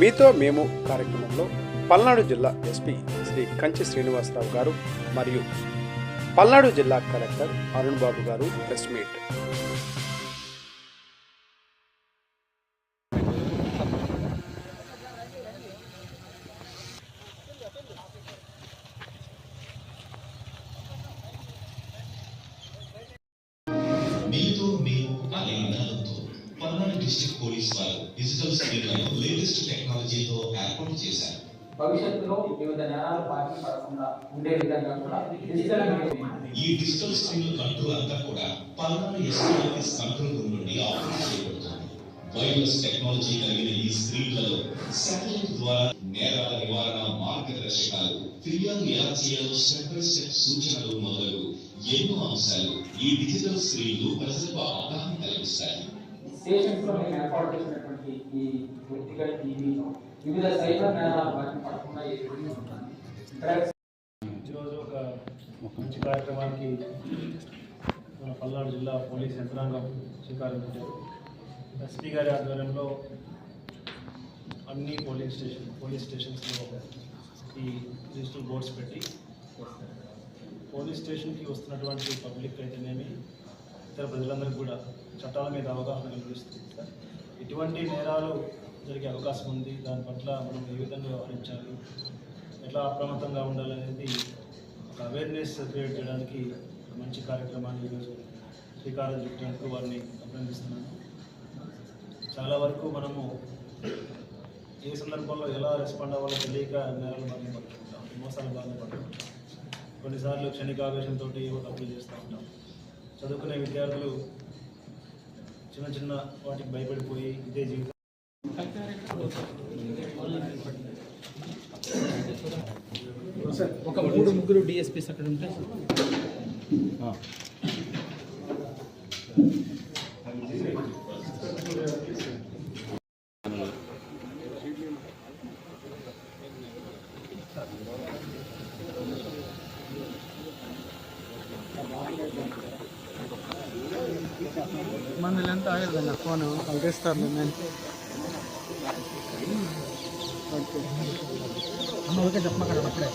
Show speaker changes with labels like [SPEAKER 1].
[SPEAKER 1] మీతో మేము కార్యక్రమంలో పల్నాడు జిల్లా ఎస్పీ శ్రీ కంచి శ్రీనివాసరావు గారు మరియు పల్నాడు జిల్లా కలెక్టర్ అరుణ్ బాబు గారు ప్రెస్ మీట్.
[SPEAKER 2] మీతో మేము పల్నాడు డిస్ట్రిక్ట్ పోలీస్ వారు డిజిటల్ స్క్రీన్లను లేటెస్ట్ టెక్నాలజీతో ఏర్పాటు చేశారు.
[SPEAKER 3] భవిష్యత్తులో వివిధ నేరాలు బాకీ పడకుండా ఉండే విధంగా కూడా డిజిటల్ మీడియా
[SPEAKER 2] ఈ డిజిటల్ స్క్రీన్ కంట్రోల్ అంతా కూడా Palnadu SP office control room నుండి ఆపరేట్ చేయబడుతుంది. వైర్లెస్ టెక్నాలజీ కలిగిన ఈ స్క్రీన్లలో శాటిలైట్ ద్వారా నేరాల నివారణ మార్గదర్శకాలు ఫిర్యాదు ఎలా చేయాలో స్టెప్ బై స్టెప్ సూచనలు మొదలగు ఎన్నో అంశాలు ఈ డిజిటల్ స్క్రీన్లు ప్రజలకు అవగాహన కలిగిస్తాయి.
[SPEAKER 3] స్టేషన్స్లో మేము ఏర్పాటు చేసినటువంటి ఈ వ్యక్తిగత టీవీ వివిధ సైబర్ నేరాల బాకీ పడకుండా
[SPEAKER 4] ఈరోజు ఒక మంచి కార్యక్రమానికి మన పల్నాడు జిల్లా పోలీస్ యంత్రాంగం శ్రీకారం చుట్టారు. ఎస్పీ గారి ఆధ్వర్యంలో అన్ని పోలీస్ స్టేషన్ పోలీస్ స్టేషన్స్లో ఈ డిజిటల్ బోర్డ్స్ పెట్టి పోలీస్ స్టేషన్కి వస్తున్నటువంటి పబ్లిక్ అయితేనేమి ఇతర ప్రజలందరికీ కూడా చట్టాల మీద అవగాహన కల్పిస్తుంది. ఎటువంటి నేరాలు జరిగే అవకాశం ఉంది. దాని పట్ల మనం ఏ విధంగా వ్యవహరించాలి? ఎట్లా అప్రమత్తంగా ఉండాలనేది ఒక అవేర్నెస్ క్రియేట్ చేయడానికి మంచి కార్యక్రమాన్ని ఈరోజు శ్రీకారం చుట్టినందుకు వారిని అభినందిస్తున్నాను. చాలా వరకు మనము ఏ సందర్భంలో ఎలా రెస్పాండ్ అవ్వాలో తెలియక నేరాలు బాగా పడుతుంటాం మోసాలు బాగా పడుతుంటాం కొన్నిసార్లు క్షణికావేశంతో ఏవో తప్పులు చేస్తూ ఉంటాం. చదువుకునే విద్యార్థులు చిన్న చిన్న వాటికి భయపడిపోయి ఇదే జీవితం.
[SPEAKER 5] ఒక మూడు ముగ్గురు డిఎస్పీస్ అక్కడ ఉంటే? మందులు ఎంత ఆగలేదన్న ఫోన్? కలిగిస్తారు నేను. అమ్మ ఓకే చెప్పమాకండి అప్పుడే.